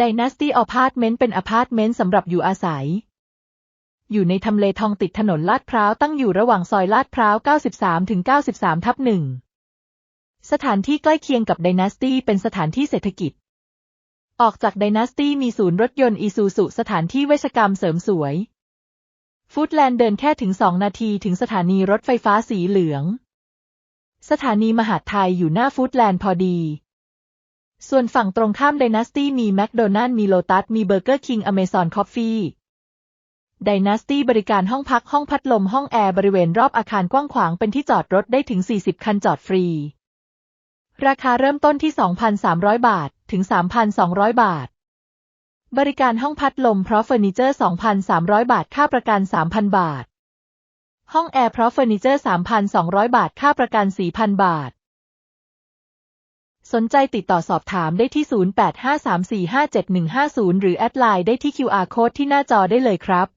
Dynasty Apartment เป็นอพาร์ตเมนต์สำหรับอยู่อาศัย อยู่ในทำเลทองติดถนนลาดพร้าวตั้งอยู่ระหว่างซอยลาดพร้าว 93 ถึง 93 ทับหนึ่งสถานที่ใกล้เคียงกับ Dynasty เป็นสถานที่เศรษฐกิจ ออกจาก Dynasty มีศูนย์รถยนต์อีซูซุสถานที่เวชกรรมเสริมสวย ฟูดแลนด์เดินแค่ถึง2นาทีถึงสถานีรถไฟฟ้าสีเหลือง สถานีมหาดไทยอยู่หน้าฟูดแลนด์พอดี ส่วนฝั่งตรงข้าม Dynasty มีแมคโดนัลด์มีโลตัส มีเบอร์เกอร์คิงอเมซอนคอฟฟี่ Dynasty บริการห้องพักห้องพัดลมห้องแอร์บริเวณรอบอาคารกว้างขวางเป็นที่จอดรถได้ถึง 40 คันจอดฟรี ราคาเริ่มต้นที่ 2,300 บาท ถึง 3,200 บาท บริการห้องพัดลมเพราะเฟอร์นิเจอร์ 2,300 บาท ค่าประกัน 3,000 บาท ห้องแอร์เพราะเฟอร์นิเจอร์ 3,200 บาท ค่าประกัน 4,000 บาท สนใจติดต่อสอบถามได้ที่ 0853457150 หรือแอดไลน์ได้ที่ QR Code ที่หน้าจอได้เลยครับ